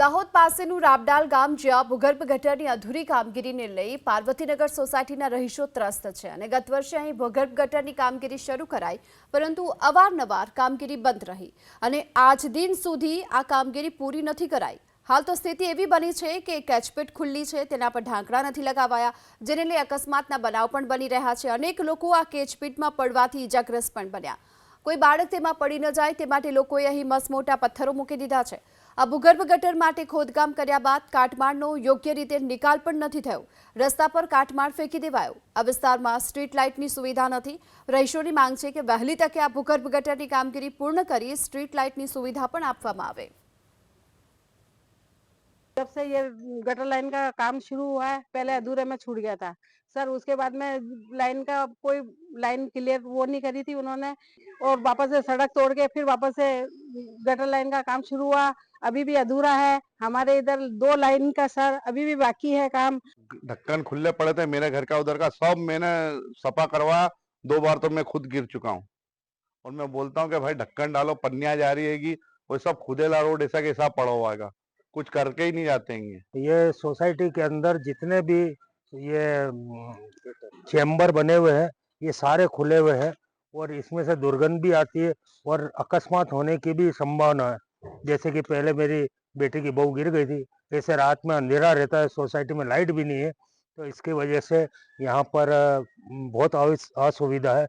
દાહોદ પાસેનું રાબડાલ ગામ, જ્યાં ભૂગર્ભ ગટરની અધૂરી કામગીરીને લઈ પાર્વતીનગર સોસાયટીના રહીશો ત્રસ્ત છે અને ગત વર્ષે અહીં ભૂગર્ભ ગટરની કામગીરી શરૂ કરાઈ, પરંતુ અવારનવાર કામગીરી બંધ રહી અને આજ દિન સુધી આ કામગીરી પૂરી નથી કરાઈ. હાલ તો સ્થિતિ એવી બની છે કે કેચપેટ ખુલ્લી છે, તેના પર ઢાંકણા નથી લગાવાયા, જેને લઈ અકસ્માતના બનાવ પણ બની રહ્યા છે. અનેક લોકો આ કેચપીટમાં પડવાથી ઇજાગ્રસ્ત પણ બન્યા. કોઈ બાળક તેમાં પડી ન જાય, તે માટે લોકોએ અહીં મસમોટા પથ્થરો મૂકી દીધા છે. આ ભૂગર્ભ ગટર માટે ખોદકામ કર્યા બાદ કાટમાળનો યોગ્ય રીતે નિકાલ પણ નથી થયો. રસ્તા પર કાટમાળ ફેંકી દેવાયો. આ વિસ્તારમાં સ્ટ્રીટ લાઇટની સુવિધા નથી. રહીશોની માંગ છે કે વહેલી તકે આ ભૂગર્ભ ગટરની કામગીરી પૂર્ણ કરી સ્ટ્રીટ લાઇટની સુવિધા પણ આપવામાં આવે. जब से ये गटर लाइन का काम शुरू हुआ है, पहले अधूरे में छूट गया था। सर, उसके बाद में लाइन का कोई लाइन क्लियर वो नहीं करी थी उन्होंने और वापस से सड़क तोड़ के फिर वापस से गटर लाइन का काम शुरू हुआ। अभी भी अधूरा है। हमारे इधर दो लाइन का सर अभी भी बाकी है काम। ढक्कन खुले पड़े थे मेरे घर का, उधर का सब मैंने सफ़ा करवा, दो बार तो मैं खुद गिर चुका हूँ। और मैं बोलता हूँ कि भाई ढक्कन डालो, पन्निया जा रही है वो सब खुदेला रोड ऐसा कैसा पड़ा हुआ हैगा। कुछ करके ही नहीं जाते हैं ये सोसाइटी के अंदर जितने भी ये, चैम्बर बने हुए हैं, ये सारे खुले हुए हैं और इसमें से दुर्गंध भी आती है और अकस्मात होने की भी संभावना है। जैसे कि पहले मेरी बेटी की बहू गिर गई थी, ऐसे रात में अंधेरा रहता है, सोसाइटी में लाइट भी नहीं है तो इसकी वजह से यहाँ पर बहुत असुविधा है।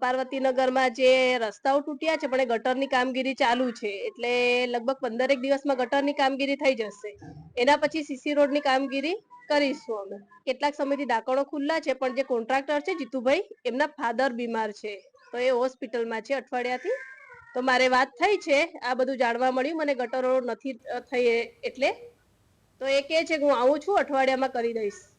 પાર્વતીનગરમાં જે રસ્તાઓ તૂટ્યા છે, પણ એ ગટરની કામગીરી ચાલુ છે, એટલે લગભગ પંદરેક દિવસમાં ગટરની કામગીરી થઈ જશે. એના પછી સીસી રોડની કામગીરી કરીશું અમે. કેટલાક સમયથી દાકણો ખુલ્લા છે, પણ જે કોન્ટ્રાક્ટર છે, જીતુભાઈ, એમના ફાધર બીમાર છે. તો એ હોસ્પિટલમાં છે અઠવાડિયાથી. તો મારે વાત થઈ છે, આ બધું જાણવા મળ્યું, મને ગટરો નથી થઈ એટલે. તો એ કહે છે કે હું આવું છું, અઠવાડિયામાં કરી દઈશ.